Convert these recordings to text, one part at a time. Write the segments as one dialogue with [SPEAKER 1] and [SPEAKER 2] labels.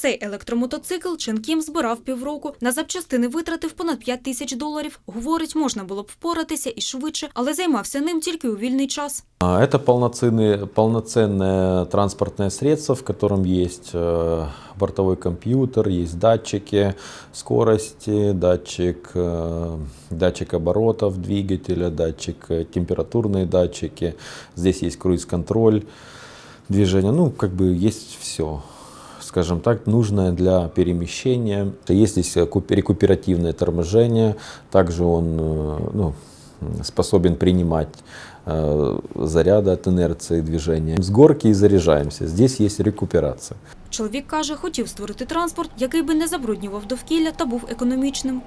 [SPEAKER 1] Цей електромотоцикл Чен Кім збирав півроку. На запчастини витратив понад 5 тисяч доларів. Говорить, можна було б впоратися і швидше, але займався ним тільки у вільний час.
[SPEAKER 2] А, Это полноценный, полноценное транспортное средство, в котором есть э, бортовой компьютер, есть датчики скорости, датчик, э, датчик оборотов двигателя, датчик, э, температурные датчики. Здесь есть круиз-контроль движения. Ну, как бы есть все скажем так, нужное для перемещения. Есть здесь э, куп- рекуперативное торможение, также он э, ну, способен принимать э, заряды от инерции движения. С горки и заряжаемся. Здесь есть рекуперация.
[SPEAKER 1] Чоловік каже, хотів створити транспорт, який би не забруднював довкілля та був економічним.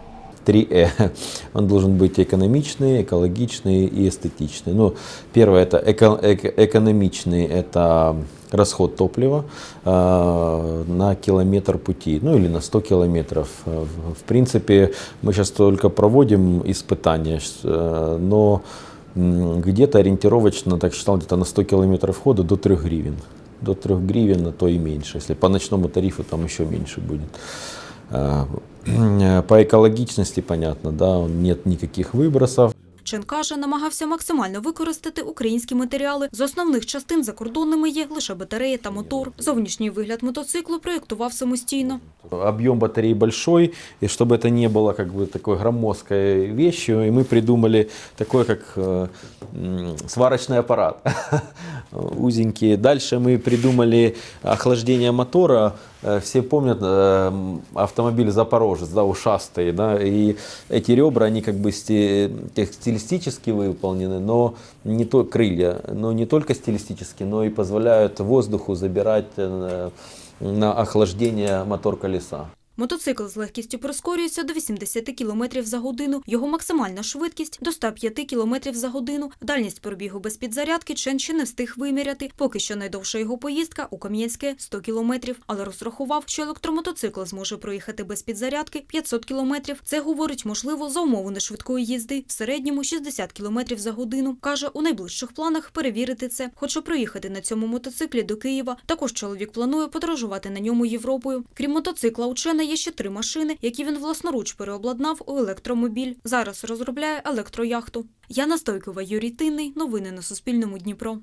[SPEAKER 2] 3Э. Он должен быть экономичный, экологичный и эстетичный. Ну, первое это эко- эко- экономичный, это расход топлива э, на километр пути, ну или на 100 километров. Э, в- принципе, мы сейчас только проводим испытания, э, но где-то ориентировочно, так считал, где-то на 100 километров хода до 3 гривен. До 3 гривен, а то и меньше. Если по ночному тарифу, там еще меньше будет. А, По экологичности, понятно, да, нет никаких выбросов.
[SPEAKER 1] Чен каже, намагався максимально використати українські матеріали. З основних частин закордонними є лише батарея та мотор. Зовнішній вигляд мотоциклу проєктував самостійно.
[SPEAKER 2] Объем батареи большой, и чтобы это не было как бы такой громоздкой вещью, и мы придумали такой, как э, м, аппарат, узенький. Дальше мы придумали охлаждение мотора. Э, Все помнят э, автомобиль Запорожец, да, ушастый, да, и эти ребра, они как бы стилистически выполнены, но не то крылья, но не только стилистически, но и позволяют воздуху забирать э, на охлаждение мотор колеса.
[SPEAKER 1] Мотоцикл з легкістю прискорюється до 80 км за годину. Його максимальна швидкість – до 105 км за годину. Дальність пробігу без підзарядки Чен ще не встиг виміряти. Поки що найдовша його поїздка у Кам'янське – 100 км. Але розрахував, що електромотоцикл зможе проїхати без підзарядки 500 км. Це, говорить, можливо, за умови нешвидкої їзди. В середньому 60 км за годину. Каже, у найближчих планах перевірити це. Хоче проїхати на цьому мотоциклі до Києва. Також чоловік планує подорожувати на ньому Європою. Крім мотоцикла, у Чена є ще три машини, які він власноруч переобладнав у електромобіль. Зараз розробляє електрояхту. Яна Стойкова, Юрій Тинний. Новини на Суспільному Дніпро.